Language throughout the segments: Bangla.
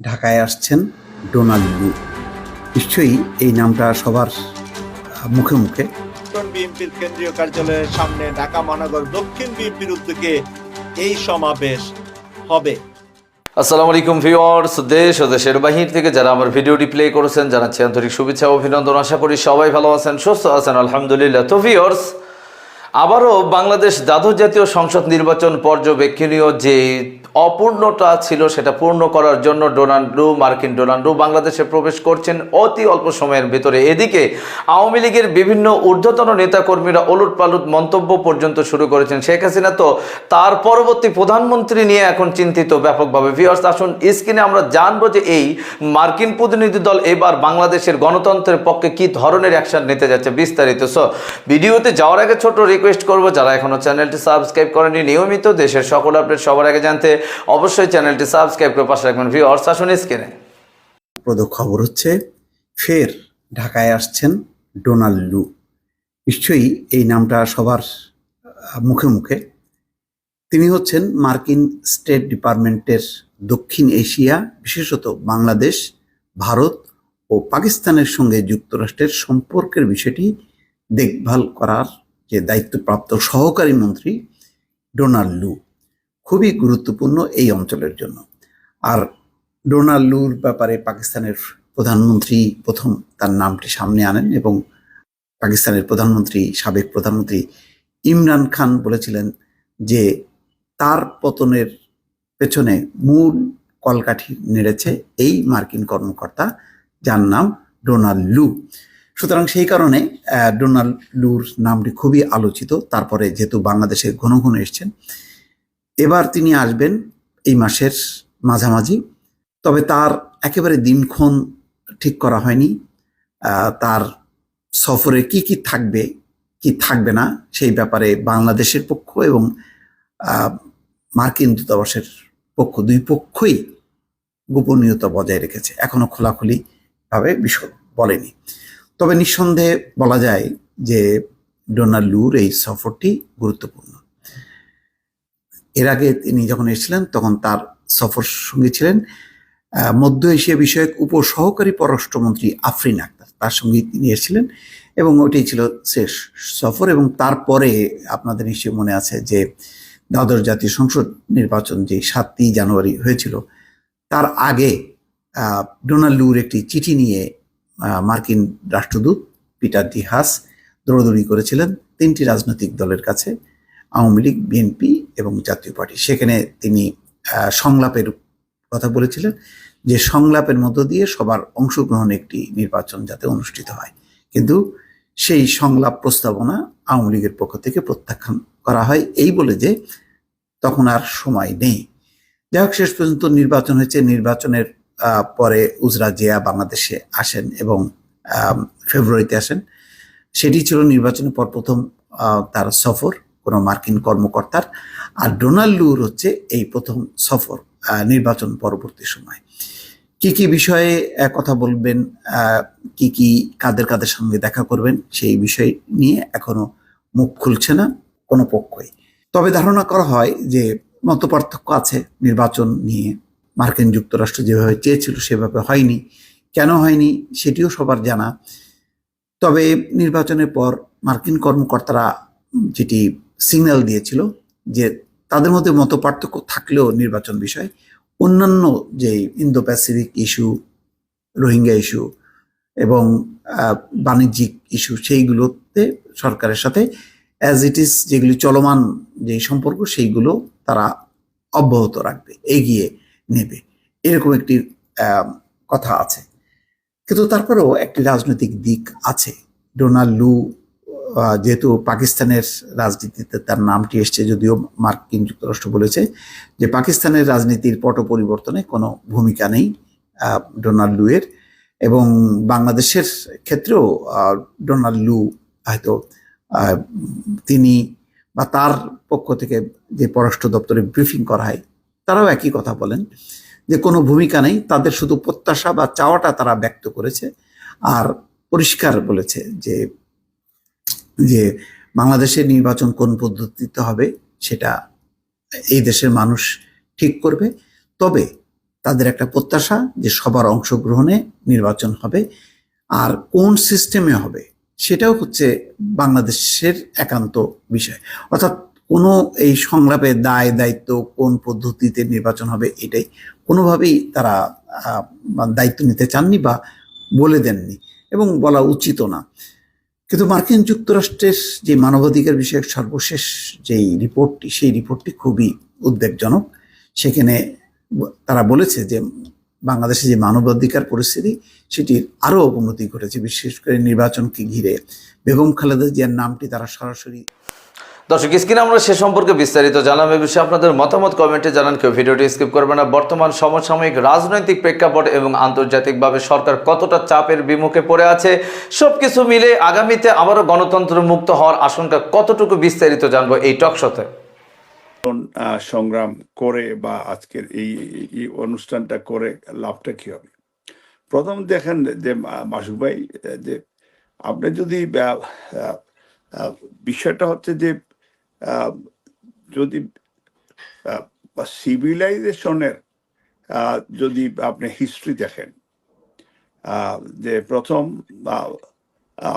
ঢাকায় আসছেন ডোনাল্ড লু। নিশ্চয়ই এই নামটা সবার মুখে মুখে। বিএনপির কেন্দ্রীয় কার্যালয়ের সামনে ঢাকা মহানগর দক্ষিণ বিএনপির উদ্যোগে এই সমাবেশ হবে। আসসালামু আলাইকুম ভিউয়ার্স দেশ ও দেশের বাহির থেকে যারা আমার ভিডিওটি প্লে করেছেন জানাচ্ছি আন্তরিক শুভেচ্ছা ও অভিনন্দন। আশা করি সবাই ভালো আছেন সুস্থ আছেন আলহামদুলিল্লাহ। তো ভিউয়ার্স আবারও বাংলাদেশ দ্বাদশ জাতীয় সংসদ নির্বাচন পর্যবেক্ষণীয় যে অপূর্ণতা ছিল সেটা পূর্ণ করার জন্য ডোনাল্ডো, মার্কিন ডোনাল্ডো বাংলাদেশে প্রবেশ করছেন অতি অল্প সময়ের ভেতরে। এদিকে আওয়ামী লীগের বিভিন্ন ঊর্ধ্বতন নেতাকর্মীরা ওলট পালট মন্তব্য পর্যন্ত শুরু করেছেন। শেখ হাসিনা তো তার পরবর্তী প্রধানমন্ত্রী নিয়ে এখন চিন্তিত ব্যাপকভাবে। ভিওর্স আসুন স্ক্রিনে আমরা জানব যে এই মার্কিন প্রতিনিধি দল এবার বাংলাদেশের গণতন্ত্রের পক্ষে কি ধরনের অ্যাকশন নিতে যাচ্ছে বিস্তারিত। সো ভিডিওতে যাওয়ার আগে ছোট রিকোয়েস্ট করব, যারা এখনও চ্যানেলটি সাবস্ক্রাইব করেনি নিয়মিত দেশের সকল আপডেট সবার আগে জানতে অবশ্যই চ্যানেলটি সাবস্ক্রাইব করে পাশে রাখবেন ভিওর্স আসুন স্ক্রিনে। প্রদ খবর হচ্ছে, ফের ঢাকায় আসছেন ডোনাল্ড লু। নিশ্চয়ই এই নামটা সবার মুখে মুখে। তিনি হচ্ছেন মার্কিন স্টেট ডিপার্টমেন্টের দক্ষিণ এশিয়া, বিশেষত বাংলাদেশ, ভারত ও পাকিস্তানের সঙ্গে যুক্তরাষ্ট্রের সম্পর্কের বিষয়টি দেখভাল করার যে দায়িত্বপ্রাপ্ত সহকারী মন্ত্রী ডোনাল্ড লু। খুবই গুরুত্বপূর্ণ এই অঞ্চলের জন্য। আর ডোনাল্ড লুর ব্যাপারে পাকিস্তানের প্রধানমন্ত্রী প্রথম তার নামটি সামনে আনেন এবং পাকিস্তানের প্রধানমন্ত্রী, সাবেক প্রধানমন্ত্রী ইমরান খান বলেছিলেন যে তার পতনের পেছনে মূল কলকাঠি নেড়েছে এই মার্কিন কর্মকর্তা যার নাম ডোনাল্ড লু। সুতরাং সেই কারণে ডোনাল্ড লুর নামটি খুবই আলোচিত। তারপরে যেহেতু বাংলাদেশে ঘন ঘন এসছেন এবার তিনি আসবেন এই মাসের মাঝামাঝি। তবে তার একেবারে দিনক্ষণ ঠিক করা হয়নি। তার সফরে কি কি থাকবে কি থাকবে না, সেই ব্যাপারে বাংলাদেশের পক্ষ এবং মার্কিন দূতাবাসের পক্ষ, দুই পক্ষই গোপনীয়তা বজায় রেখেছে। এখনও খোলাখুলি ভাবে বিষয় বলেনি। তবে নিঃসন্দেহে বলা যায় যে ডোনাল্ড লুর এই সফরটি গুরুত্বপূর্ণ। এর আগে তিনি যখন এসেছিলেন, তখন তার সফর সঙ্গী ছিলেন মধ্য এশিয়া বিষয়ক উপসহকারী পররাষ্ট্রমন্ত্রী আফরিন আক্তার তার সঙ্গে তিনি এসেছিলেন এবং ওইটাই ছিল শেষ সফর এবং তারপরে আপনাদের নিশ্চয়ই মনে আছে যে দ্বাদশ জাতীয় সংসদ নির্বাচন যে সাতই জানুয়ারি হয়েছিল, তার আগে ডোনাল্ড লুর একটি চিঠি নিয়ে মার্কিন রাষ্ট্রদূত পিটার ডি হাস দৌড়দৌড়ি করেছিলেন তিনটি রাজনৈতিক দলের কাছে। আওয়ামী লীগ, বিএনপি এবং জাতীয় পার্টি। সেখানে তিনি সংলাপের কথা বলেছিলেন যে সংলাপের মধ্য দিয়ে সবার অংশগ্রহণ একটি নির্বাচন যাতে অনুষ্ঠিত হয়। কিন্তু সেই সংলাপ প্রস্তাবনা আওয়ামী লীগের পক্ষ থেকে প্রত্যাখ্যান করা হয় এই বলে যে তখন আর সময় নেই। যাই হোক, শেষ পর্যন্ত নির্বাচন হয়েছে। নির্বাচনের পরে উজরা জিয়া বাংলাদেশে আসেন এবং ফেব্রুয়ারিতে আসেন। সেটি ছিল নির্বাচনের পর প্রথম তার সফর। কোনো মার্কিন কর্মকর্তার। আর ডোনাল্ড লুর হচ্ছে এই প্রথম সফর নির্বাচন পরবর্তী সময়। কি কি বিষয়ে কথা বলবেন কি কি কাদের কাদের সঙ্গে দেখা করবেন, সেই বিষয় নিয়ে এখনও মুখ খুলছে না কোনো পক্ষই। তবে ধারণা করা হয় যে মতপার্থক্য আছে নির্বাচন নিয়ে। মার্কিন যুক্তরাষ্ট্র যেভাবে চেয়েছিল সেভাবে হয়নি। কেন হয়নি সেটিও সবার জানা। তবে নির্বাচনের পর মার্কিন কর্মকর্তারা যেটি সিগন্যাল দিয়েছিল যে তাদের মধ্যে মত পার্থক্য থাকলেও নির্বাচন বিষয়। অন্যান্য যে Indo Pacific issue Rohingya issue এবং বাণিজ্যিক ইস্যু সেইগুলোতে সরকারের সাথে অ্যাজ ইট ইজ যেগুলি চলমান যে সম্পর্ক সেইগুলো তারা অব্যাহত রাখবে, এগিয়ে নেবে। এরকম একটি কথা আছে। কিন্তু তারপরেও একটি রাজনৈতিক দিক আছে। ডোনাল্ড লু যেহেতু পাকিস্তানের রাজনীতিতে তার নামটি এসছে, যদিও মার্কিন যুক্তরাষ্ট্র বলেছে যে পাকিস্তানের রাজনীতির পট পরিবর্তনে কোনো ভূমিকা নেই ডোনাল্ড লুয়ের। এবং বাংলাদেশের ক্ষেত্রেও ডোনাল্ড লু হয়তো তিনি বা তার পক্ষ থেকে যে পররাষ্ট্র দপ্তরে ব্রিফিং করা হয়, তারাও একই কথা বলেন যে কোনো ভূমিকা নেই, তাদের শুধু প্রত্যাশা বা চাওয়াটা তারা ব্যক্ত করেছে। আর পরিষ্কার বলেছে যে যে বাংলাদেশের নির্বাচন কোন পদ্ধতিতে হবে সেটা এই দেশের মানুষ ঠিক করবে। তবে তাদের একটা প্রত্যাশা যে সবার অংশগ্রহণে নির্বাচন হবে। আর কোন সিস্টেমে হবে সেটাও হচ্ছে বাংলাদেশের একান্ত বিষয়। অর্থাৎ কোনো এই সংলাপে দায়, দায়িত্ব কোন পদ্ধতিতে নির্বাচন হবে এটাই কোনোভাবেই তারা দায়িত্ব নিতে চাননি বা বলে দেননি এবং বলা উচিতও না। কিন্তু মার্কিন যুক্তরাষ্ট্রের যে মানবাধিকার বিষয়ক সর্বশেষ যেই রিপোর্টটি, সেই রিপোর্টটি খুবই উদ্বেগজনক। সেখানে তারা বলেছে যে বাংলাদেশে যে মানবাধিকার পরিস্থিতি, সেটির আরও অবনতি ঘটেছে, বিশেষ করে নির্বাচনকে ঘিরে। বেগম খালেদা জিয়ার নামটি তারা সরাসরি দর্শক, স্ক্রিনে আমরা সে সম্পর্কে বিস্তারিত জানাম এ বিষয়ে আপনাদের মতামত কমেন্টে জানান কেউ। ভিডিওটি স্কিপ করবে না। বর্তমান সমসাময়িক রাজনৈতিক প্রেক্ষাপট এবং আন্তর্জাতিকভাবে সরকার কতটা চাপের বিমুখে পড়ে আছে সব কিছু মিলে আগামীতে আবারও গণতন্ত্র মুক্ত হওয়ার আশঙ্কা কতটুকু বিস্তারিত জানব এই টকশোতে সংগ্রাম করে বা আজকের এই অনুষ্ঠানটা করে লাভটা কি হবে? প্রথম দেখেন যে মাসুক ভাই যে, আপনি যদি বিষয়টা হচ্ছে যে যদি সিভিলাইজেশনের যদি আপনি হিস্ট্রি দেখেন যে প্রথম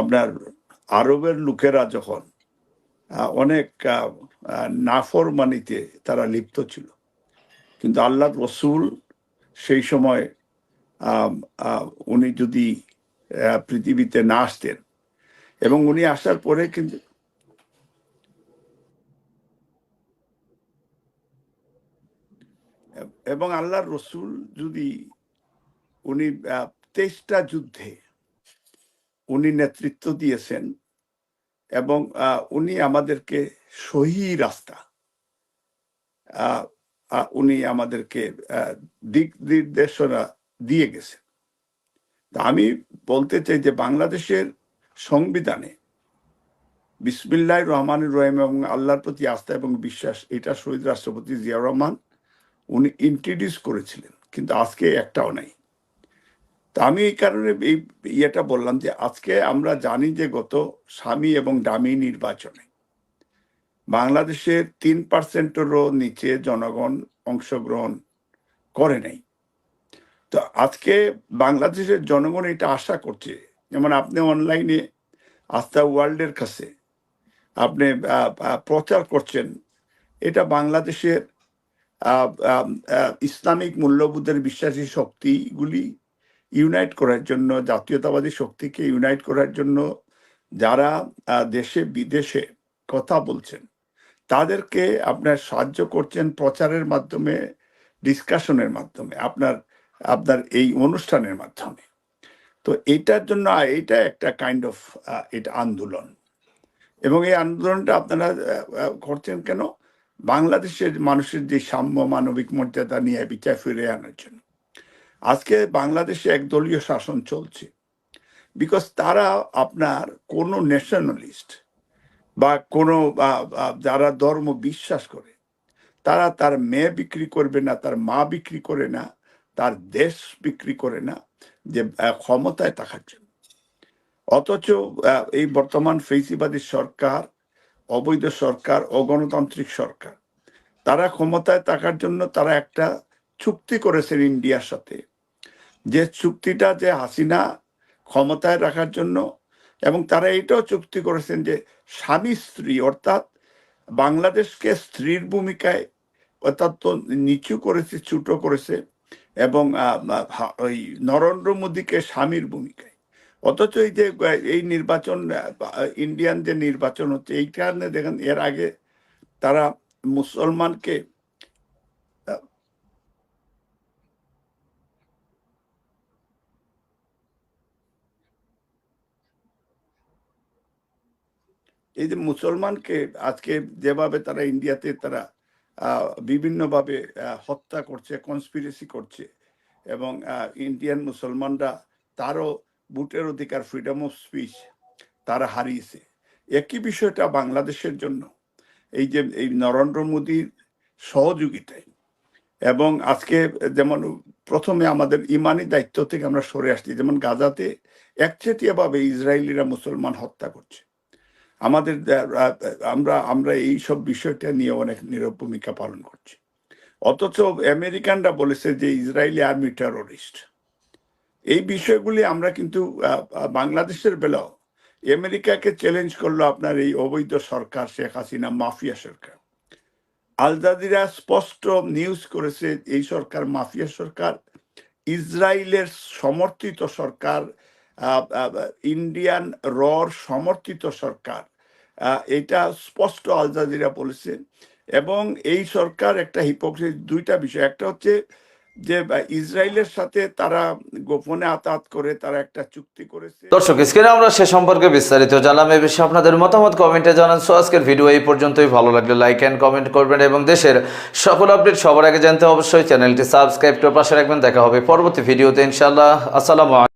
আপনার আরবের লোকেরা যখন অনেক নাফরমানিতে তারা লিপ্ত ছিল। কিন্তু আল্লাহ রসুল সেই সময় উনি যদি পৃথিবীতে না আসতেন, এবং উনি আসার পরে কিন্তু এবং আল্লাহর রসুল যদি উনি তেইশটা যুদ্ধে উনি নেতৃত্ব দিয়েছেন এবং উনি আমাদেরকে সহি রাস্তা উনি আমাদেরকে দিক নির্দেশনা দিয়ে গেছেন। তা আমি বলতে চাই যে বাংলাদেশের সংবিধানে বিসমিল্লাহ রহমান রহিম এবং আল্লাহর প্রতি আস্থা এবং বিশ্বাস, এটা শহীদ রাষ্ট্রপতি জিয়া রহমান উনি ইন্ট্রোডিউস করেছিলেন, কিন্তু আজকে একটাও নাই। তা আমি এই কারণে এই ইয়েটা বললাম যে, আজকে আমরা জানি যে গত স্বামী এবং ডামি নির্বাচনে বাংলাদেশের তিন পার্সেন্টেরও নিচে জনগণ অংশগ্রহণ করে নাই। তো আজকে বাংলাদেশের জনগণ এটা আশা করছে। যেমন আপনি অনলাইনে আস্থা ওয়ার্ল্ডের কাছে আপনি প্রচার করছেন, এটা বাংলাদেশের ইসলামিক মূল্যবোধের বিশ্বাসী শক্তিগুলি ইউনাইট করার জন্য, জাতীয়তাবাদী শক্তিকে ইউনাইট করার জন্য যারা দেশে, বিদেশে কথা বলছেন, তাদেরকে আপনার সাহায্য করছেন প্রচারের মাধ্যমে ডিসকাশনের মাধ্যমে, আপনার আপনার এই অনুষ্ঠানের মাধ্যমে। তো এটার জন্য, এটা একটা কাইন্ড অফ এটা আন্দোলন। এবং এই আন্দোলনটা আপনারা করছেন কেন? বাংলাদেশের মানুষের যে সাম্য মানবিক মর্যাদা নিয়ে বিচার ফিরে আনার জন্য। আজকে বাংলাদেশে একদলীয় শাসন চলছে। বিকজ তারা আপনার কোনো ন্যাশনালিস্ট বা কোনো যারা ধর্ম বিশ্বাস করে, তারা তার মেয়ে বিক্রি করবে না, তার মা বিক্রি করে না, তার দেশ বিক্রি করে না, যে ক্ষমতায় থাকার জন্য। অথচ এই বর্তমান ফেসিবাদী সরকার অবৈধ সরকার, অগণতান্ত্রিক সরকার। তারা ক্ষমতায় থাকার জন্য তারা একটা চুক্তি করেছেন ইন্ডিয়ার সাথে। যে চুক্তিটা যে হাসিনা ক্ষমতায় রাখার জন্য এবং তারা এটাও চুক্তি করেছেন যে স্বামী স্ত্রী অর্থাৎ বাংলাদেশকে স্ত্রীর ভূমিকায় অর্থাৎ নিচু করেছে, ছোট করেছে এবং ওই নরেন্দ্র মোদীকে স্বামীর ভূমিকায়। অথচ এই যে, এই নির্বাচন ইন্ডিয়ান যে নির্বাচন হচ্ছে, এই কারণে দেখেন এর আগে তারা মুসলমানকে, এই যে মুসলমানকে আজকে যেভাবে তারা ইন্ডিয়াতে তারা বিভিন্নভাবে হত্যা করছে কনস্পিরেসি করছে, এবং ইন্ডিয়ান মুসলমানরা তারও ভোটের অধিকার ফ্রিডম অফ স্পিচ তারা হারিয়েছে। একই বিষয়টা বাংলাদেশের জন্য। এই যে, এই নরেন্দ্র মোদীর সহযোগিতায়। এবং আজকে যেমন প্রথমে আমাদের ইমানি দায়িত্ব থেকে আমরা সরে আসছি, যেমন গাজাতে একচেটিয়াভাবে ইসরায়েলিরা মুসলমান হত্যা করছে। আমাদের আমরা আমরা এই সব বিষয়টা নিয়ে অনেক নীরব ভূমিকা পালন করছি। অথচ আমেরিকানরা বলেছে যে ইসরায়েলি আর্মি টেরোরিস্ট এই বিষয়গুলি আমরা কিন্তু বাংলাদেশের বেলাও আমেরিকাকে চ্যালেঞ্জ করল আপনার এই অবৈধ সরকার শেখ হাসিনা, মাফিয়া সরকার। আল জাজিরা স্পষ্ট নিউজ করেছে এই সরকার মাফিয়া সরকার, ইসরায়েলের সমর্থিত সরকার ইন্ডিয়ান রর সমর্থিত সরকার এটা স্পষ্ট আল জাজিরা বলেছে। এবং এই সরকার একটা হিপোক্রেসি দুইটা বিষয়। একটা হচ্ছে যে ইসরায়েলের সাথে তারা গোপনে আতাত করে, তারা একটা চুক্তি করেছে। দর্শক, স্ক্রিনে আমরা সে সম্পর্কে বিস্তারিত জানলাম। এ বিষয়ে আপনাদের মতামত কমেন্টে জানান। সো, আজকের ভিডিও এই পর্যন্তই। ভালো লাগলে লাইক অ্যান্ড কমেন্ট করবেন এবং দেশের সকল আপডেট সবার আগে জানতে অবশ্যই চ্যানেলটি সাবস্ক্রাইব করে পাশে রাখবেন। দেখা হবে পরবর্তী ভিডিওতে ইনশাআল্লাহ। আসসালামু